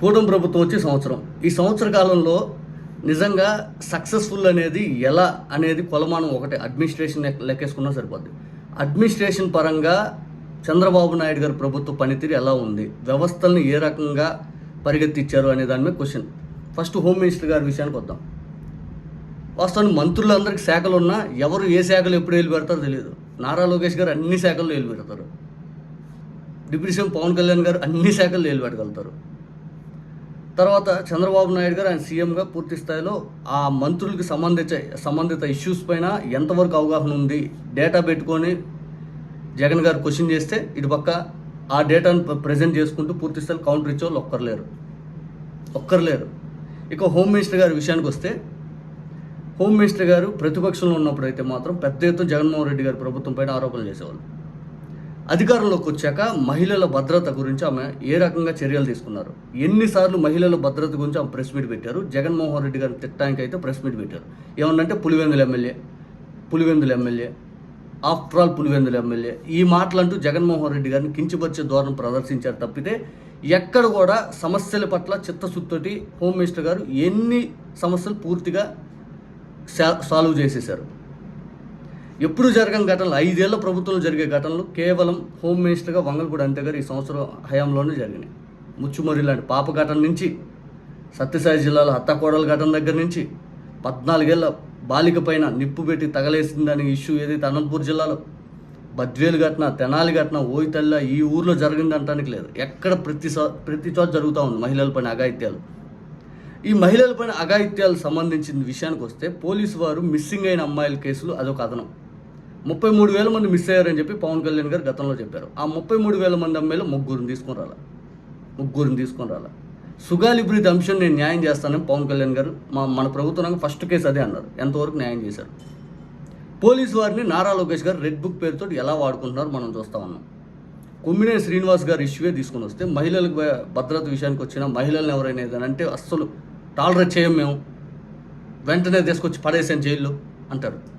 కూటమి ప్రభుత్వం వచ్చి సంవత్సరం. ఈ సంవత్సర కాలంలో నిజంగా సక్సెస్ఫుల్ అనేది ఎలా అనేది కొలమానం ఒకటే అడ్మినిస్ట్రేషన్ లెక్కేసుకున్నా సరిపోద్ది. అడ్మినిస్ట్రేషన్ పరంగా చంద్రబాబు నాయుడు గారి ప్రభుత్వ పనితీరు ఎలా ఉంది? వ్యవస్థలను ఏ రకంగా పరిగెత్తిచ్చారు అనే దాని మీద క్వశ్చన్ ఫస్ట్ హోమ్ మినిస్టర్ గారి విషయానికి వద్దాం. వాస్తవానికి మంత్రులందరికీ శాఖలు ఉన్నా ఎవరు ఏ శాఖలు ఎప్పుడు వెళ్ళి పెడతారో తెలియదు నారా లోకేష్ గారు అన్ని శాఖల్లో వెళ్ళి పెడతారు. డిప్యూటీ సీఎం పవన్ కళ్యాణ్ గారు అన్ని శాఖల్లో వెళ్ళి పెట్టగలుగుతారు. తర్వాత చంద్రబాబు నాయుడు గారు ఆయన సీఎంగా పూర్తి స్థాయిలో ఆ మంత్రులకి సంబంధించే సంబంధిత ఇష్యూస్ పైన ఎంతవరకు అవగాహన ఉంది డేటా పెట్టుకొని జగన్ గారు క్వశ్చన్ చేస్తే ఇటు పక్క ఆ డేటాను ప్రజెంట్ చేసుకుంటూ పూర్తి స్థాయిలో కౌంటర్ ఇచ్చే వాళ్ళు ఒక్కరు లేరు. ఒక్కరు లేరు. ఇక హోమ్ మినిస్టర్ గారి విషయానికి వస్తే హోమ్ మినిస్టర్ గారు ప్రతిపక్షంలో ఉన్నప్పుడు అయితే మాత్రం పెద్ద ఎత్తున జగన్మోహన్ రెడ్డి గారి ప్రభుత్వం పైన ఆరోపణలు చేసేవాళ్ళు. అధికారంలోకి వచ్చాక మహిళల భద్రత గురించి ఆమె ఏ రకంగా చర్యలు తీసుకున్నారు? ఎన్నిసార్లు మహిళల భద్రత గురించి ఆమె ప్రెస్ మీట్ పెట్టారు? జగన్మోహన్ రెడ్డి గారిని తిట్టడానికి అయితే ప్రెస్ మీట్ పెట్టారు. ఏమన్నంటే Pulivendula MLA Pulivendula MLA after all Pulivendula MLA. ఈ మాటలంటూ జగన్మోహన్ రెడ్డి గారిని కించపరిచే ధోరణి ప్రదర్శించారు తప్పితే ఎక్కడ కూడా సమస్యల పట్ల చిత్తశుద్ధితోటి హోమ్ మినిస్టర్ గారు ఎన్ని సమస్యలు పూర్తిగా సాల్వ్ చేసేశారు? ఎప్పుడు జరగని ఘటనలు ఐదేళ్ళ ప్రభుత్వంలో జరిగే ఘటనలు కేవలం హోమ్ మినిస్టర్గా వంగలపూడి అంతే గారు ఈ సంవత్సరం హయాంలోనే జరిగినాయి. ముచ్చుమరి లాంటి పాప ఘటన నుంచి సత్యసాయి జిల్లాలో హత్తాకోడల ఘటన దగ్గర నుంచి పద్నాలుగేళ్ళ బాలిక పైన నిప్పు పెట్టి తగలేసిందని ఇష్యూ ఏదైతే అనంతపూర్ జిల్లాలో బద్వేలు ఘటన తెనాలి ఘటన ఓయితల్ల ఈ ఊర్లో జరిగింది అనడానికి లేదు. ఎక్కడ ప్రతి ప్రతి చోట జరుగుతూ ఉంది మహిళల పైన అఘాయిత్యాలు. ఈ మహిళల పైన అఘాయిత్యాలకు సంబంధించిన విషయానికి వస్తే పోలీసు వారు మిస్సింగ్ అయిన అమ్మాయిల కేసులు అదొక అదనం. ముప్పై మూడు వేల మంది మిస్ అయ్యారని చెప్పి పవన్ కళ్యాణ్ గారు గతంలో చెప్పారు. ఆ ముప్పై మూడు వేల మంది అమ్మాయిలు ముగ్గురిని తీసుకొని రాలా. ముగ్గురిని తీసుకొని రాలా. సుగాలి బ్రీత్ అంశం నేను న్యాయం చేస్తానని పవన్ కళ్యాణ్ గారు మా మన ప్రభుత్వం ఫస్ట్ కేసు అదే అన్నారు. ఎంతవరకు న్యాయం చేశారు? పోలీసు వారిని నారా లోకేష్ గారు రెడ్ బుక్ పేరుతో ఎలా వాడుకుంటున్నారో మనం చూస్తా ఉన్నాం. కొమ్మినేని శ్రీనివాస్ గారు ఇష్యూవే తీసుకొని వస్తే మహిళలకు భద్రత విషయానికి వచ్చిన మహిళలను ఎవరైనా ఏదైనా అంటే అస్సలు టాలరేట్ చేయం మేము. వెంటనే తీసుకొచ్చి పడేసాను జైల్లో అంటారు.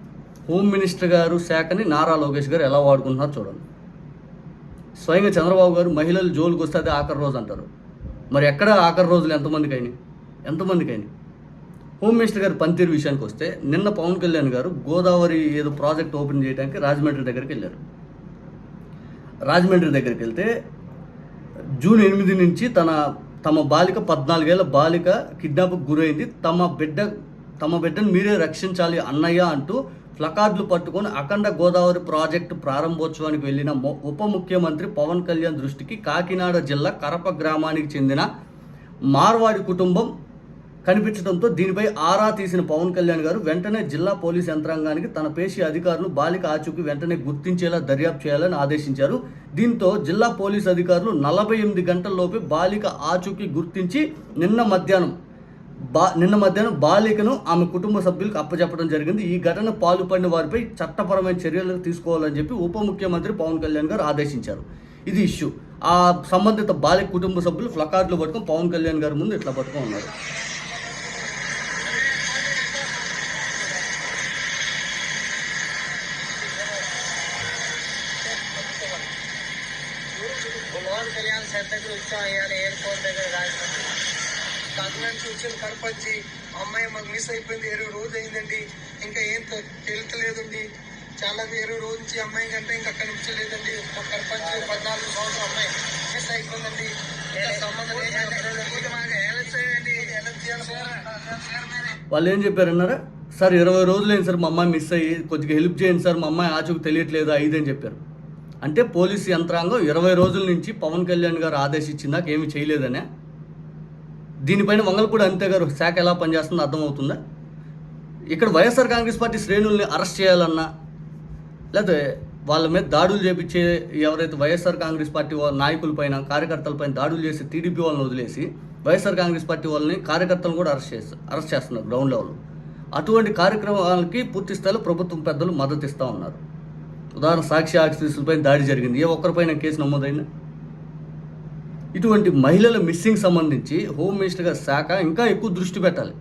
హోమ్ మినిస్టర్ గారు శాఖని నారా లోకేష్ గారు ఎలా వాడుకుంటున్నారో చూడండి. స్వయంగా చంద్రబాబు గారు మహిళలు జోలికి వస్తే అదే ఆఖరి రోజు అంటారు. మరి ఎక్కడ ఆఖరి రోజులు ఎంతమందికి అయినాయి? ఎంతమందికి అయినాయి? హోమ్ మినిస్టర్ గారి పనితీరు విషయానికి వస్తే నిన్న పవన్ కళ్యాణ్ గారు గోదావరి ఏదో ప్రాజెక్ట్ ఓపెన్ చేయడానికి రాజమండ్రి దగ్గరికి వెళ్ళారు. రాజమండ్రి దగ్గరికి వెళ్తే జూన్ ఎనిమిది నుంచి తన తమ బాలిక పద్నాలుగేళ్ళ బాలిక కిడ్నాప్ గురైంది. తమ బిడ్డ తమ బిడ్డను మీరే రక్షించాలి అన్నయ్య అంటూ ప్లకార్డులు పట్టుకొని అఖండ గోదావరి ప్రాజెక్టు ప్రారంభోత్సవానికి వెళ్ళిన ఉప ముఖ్యమంత్రి పవన్ కళ్యాణ్ దృష్టికి కాకినాడ జిల్లా కరప గ్రామానికి చెందిన మార్వాడి కుటుంబం కనిపించడంతో దీనిపై ఆరా తీసిన పవన్ కళ్యాణ్ గారు వెంటనే జిల్లా పోలీస్ యంత్రాంగానికి తన పేషి అధికారులు బాలిక ఆచూకీ వెంటనే గుర్తించేలా దర్యాప్తు చేయాలని ఆదేశించారు. దీంతో జిల్లా పోలీస్ అధికారులు నలభై ఎనిమిది గంటల్లోపే బాలిక ఆచూకీ గుర్తించి నిన్న మధ్యాహ్నం బా నిన్న మధ్యాహ్నం బాలికను ఆమె కుటుంబ సభ్యులకు అప్పచెప్పడం జరిగింది. ఈ ఘటన పాల్పడిన వారిపై చట్టపరమైన చర్యలు తీసుకోవాలని చెప్పి ఉప ముఖ్యమంత్రి పవన్ కళ్యాణ్ గారు ఆదేశించారు. ఇది ఇష్యూ. ఆ సంబంధిత బాలిక కుటుంబ సభ్యులు ఫ్లకార్డులు పట్టుకొని పవన్ కళ్యాణ్ గారి ముందు ఇట్లా పట్టుకొని ఉన్నారు. కళ్యాణ్ సార్ వచ్చాం ఎయిర్పోర్ట్ దగ్గర రాజమండ్రి కాకినాడ నుంచి వచ్చిన కడపచ్చి అమ్మాయి మాకు మిస్ అయిపోయింది ఇరవై రోజు అయిందండి. ఇంకా ఏం తెలుతలేదండి చాలా ఇరవై రోజు నుంచి అమ్మాయి కంటే ఇంకా కనిపించలేదండి కడపచ్చి పద్నాలుగు సంవత్సరం అమ్మాయి మిస్ అయిపోయిందండి. వాళ్ళు ఏం చెప్పారన్నారా సార్ ఇరవై రోజులైంది సార్ మా అమ్మాయి మిస్ అయ్యి కొద్దిగా హెల్ప్ చేయండి సార్ మా అమ్మాయి ఆచూకు తెలియట్లేదు అని చెప్పారు. అంటే పోలీసు యంత్రాంగం ఇరవై రోజుల నుంచి పవన్ కళ్యాణ్ గారు ఆదేశించిందాక ఏమీ చేయలేదనే. దీనిపైన మంగళపూడి అంతే గారు శాఖ ఎలా పనిచేస్తుందో అర్థమవుతుందా? ఇక్కడ వైఎస్ఆర్ కాంగ్రెస్ పార్టీ శ్రేణుల్ని అరెస్ట్ చేయాలన్నా లేకపోతే వాళ్ళ మీద దాడులు చేపించే ఎవరైతే వైఎస్ఆర్ కాంగ్రెస్ పార్టీ వాళ్ళ నాయకులపైన కార్యకర్తలపైన దాడులు చేసి టీడీపీ వాళ్ళని వదిలేసి వైఎస్ఆర్ కాంగ్రెస్ పార్టీ వాళ్ళని కార్యకర్తలను కూడా అరెస్ట్ చేస్తారు అరెస్ట్ చేస్తున్నారు గ్రౌండ్ లెవెల్ అటువంటి కార్యక్రమాలకి పూర్తి స్థాయిలో ప్రభుత్వం పెద్దలు మద్దతు ఇస్తూ ఉన్నారు. ఉదాహరణ సాక్షి ఆఫీసులపై దాడి జరిగింది. ఏ ఒక్కరిపైన కేసు నమోదైనా ఇటువంటి మహిళల మిస్సింగ్ సంబంధించి హోమ్ మినిస్టర్ గారి శాఖ ఇంకా ఎక్కువ దృష్టి పెట్టాలి.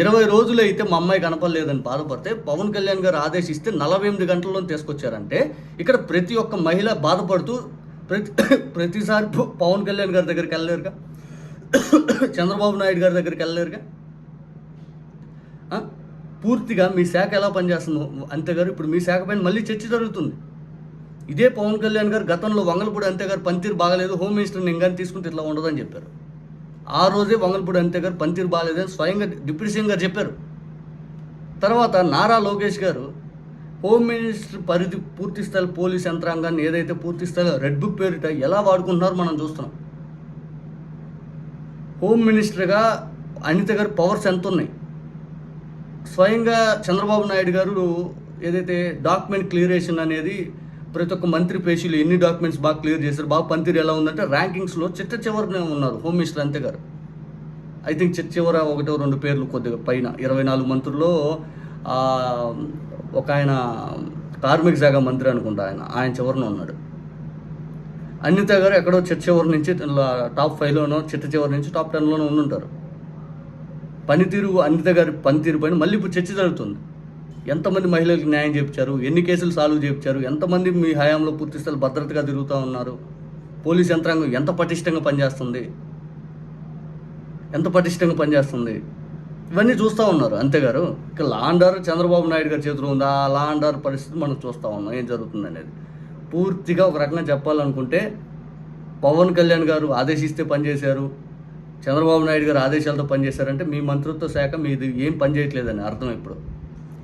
ఇరవై రోజులు అయితే మా అమ్మాయి కనపడలేదని బాధపడితే పవన్ కళ్యాణ్ గారు ఆదేశిస్తే నలభై ఎనిమిది గంటల్లో తీసుకొచ్చారంటే ఇక్కడ ప్రతి ఒక్క మహిళ బాధపడుతూ ప్రతి ప్రతిసారి పవన్ కళ్యాణ్ గారి దగ్గరికి వెళ్ళలేరుగా? చంద్రబాబు నాయుడు గారి దగ్గరికి వెళ్ళలేరుగా? పూర్తిగా మీ శాఖ ఎలా పనిచేస్తుందో అంతేగారు ఇప్పుడు మీ శాఖ పైన మళ్ళీ చర్చ జరుగుతుంది. ఇదే పవన్ కళ్యాణ్ గారు గతంలో వంగలపూడి అంతే గారు పనితీరు బాగలేదు హోమ్ మినిస్టర్ని కానీ తీసుకుంటే ఇట్లా ఉండదని చెప్పారు. ఆ రోజే వంగలపూడి అంతే గారు పనితీరు బాగలేదని స్వయంగా డిప్యూటీ సీఎం గారు చెప్పారు. తర్వాత నారా లోకేష్ గారు హోమ్ మినిస్టర్ పరిధి పూర్తి స్థాయి పోలీస్ యంత్రాంగాన్ని ఏదైతే పూర్తి స్థాయిలో రెడ్ బుక్ పేరిట ఎలా వాడుకుంటున్నారో మనం చూస్తున్నాం. హోమ్ మినిస్టర్గా అనిత గారి పవర్స్ ఎంత ఉన్నాయి? స్వయంగా చంద్రబాబు నాయుడు గారు ఏదైతే డాక్యుమెంట్ క్లియరేషన్ అనేది ప్రతి ఒక్క మంత్రి పేషీలు ఎన్ని డాక్యుమెంట్స్ బాగా క్లియర్ చేశారు? బాగా పనితీరు ఎలా ఉందంటే ర్యాంకింగ్స్లో చిట్ట చివరినే ఉన్నారు హోమ్ మినిస్టర్ అంతే గారు. ఐ థింక్ చిట్ట చివర ఒకటో రెండు పేర్లు కొద్దిగా పైన. ఇరవై నాలుగు మంత్రుల్లో ఒక ఆయన కార్మిక శాఖ మంత్రి అనుకుంటా ఆయన. ఆయన చివరన ఉన్నాడు. అనిత గారు ఎక్కడో చిట్ట చివరి నుంచి టాప్ ఫైవ్లోనో చిట్ట చివరి నుంచి టాప్ టెన్లోనో ఉండుంటారు. పనితీరు అనిత గారి పనితీరు పైన మళ్ళీ ఇప్పుడు చర్చ జరుగుతుంది. ఎంతమంది మహిళలకు న్యాయం చేపించారు? ఎన్ని కేసులు సాల్వ్ చేపించారు? ఎంతమంది మీ హయాంలో పూర్తి స్థాయి భద్రతగా తిరుగుతూ ఉన్నారు? పోలీస్ యంత్రాంగం ఎంత పటిష్టంగా పనిచేస్తుంది? ఎంత పటిష్టంగా పనిచేస్తుంది? ఇవన్నీ చూస్తూ ఉన్నారు. అంతే గారు. ఇక లాండర్ చంద్రబాబు నాయుడు గారి చేతిలో ఉంది? ఆ లాండర్ పరిస్థితి మనం చూస్తూ ఉన్నాం. ఏం జరుగుతుంది అనేది. పూర్తిగా ఒక రకంగా చెప్పాలనుకుంటే పవన్ కళ్యాణ్ గారు ఆదేశిస్తే పనిచేశారు. చంద్రబాబు నాయుడు గారు ఆదేశాలతో పనిచేశారంటే మీ మంత్రిత్వ శాఖ మీది ఏం పని చేయట్లేదని అర్థం ఇప్పుడు.